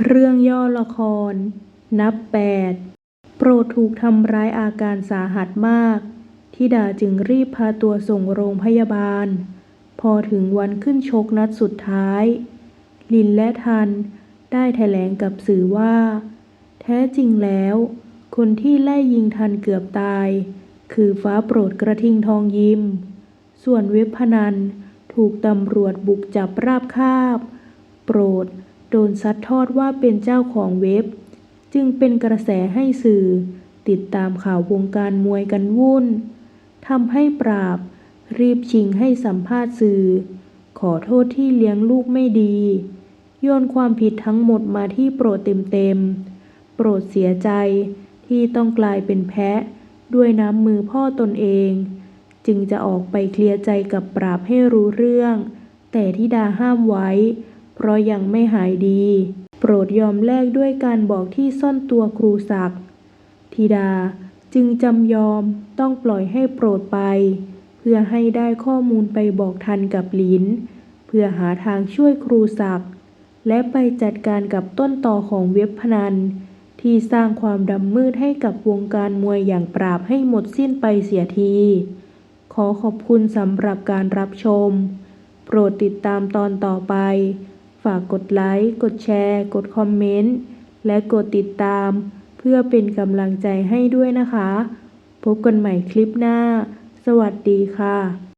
เรื่องย่อละคร นับแปดโปรดถูกทำร้ายอาการสาหัสมากธิดาจึงรีบพาตัวส่งโรงพยาบาล พอถึงวันขึ้นชกนัดสุดท้าย ลินและทันได้แถลงกับสื่อว่า แท้จริงแล้ว คนที่ไล่ยิงทันเกือบตาย คือฟ้าโปรดกระทิงทองยิม ส่วนเว็บพนันถูกตำรวจบุกจับราบคาบ โปรด โดนซัดทอดว่าเป็นเจ้าของเว็บ จึงเป็นกระแสให้สื่อ ติดตามข่าววงการมวยกันวุ่นทำให้ปราบ รีบชิงให้สัมภาษณ์สื่อ ขอโทษที่เลี้ยงลูกไม่ดี โยนความผิดทั้งหมดมาที่โปรดเต็มๆโปรดเสียใจที่ต้องกลายเป็นแพะ ด้วยน้ำมือพ่อตนเอง จึงจะออกไปเคลียร์ใจกับปราบให้รู้เรื่อง แต่ทิดาห้ามไว้ เพราะยังไม่หายดี โปรดยอมแลกด้วยการบอกที่ซ่อนตัวครูศักดิ์ธิดาจึงจำยอมต้องปล่อยให้โปรดไป เพื่อให้ได้ข้อมูลไปบอกทันกับลิน เพื่อหาทางช่วยครูศักดิ์และไปจัดการกับต้นต่อของเว็บพนัน ที่สร้างความดำมืดให้กับวงการมวยอย่างปราบให้หมดสิ้นไปเสียที ขอขอบคุณสำหรับการรับชม โปรดติดตามตอนต่อไป ฝากกดไลค์ กดแชร์ กดคอมเมนต์ และกดติดตาม เพื่อเป็นกำลังใจให้ด้วยนะคะ พบกันใหม่คลิปหน้า สวัสดีค่ะ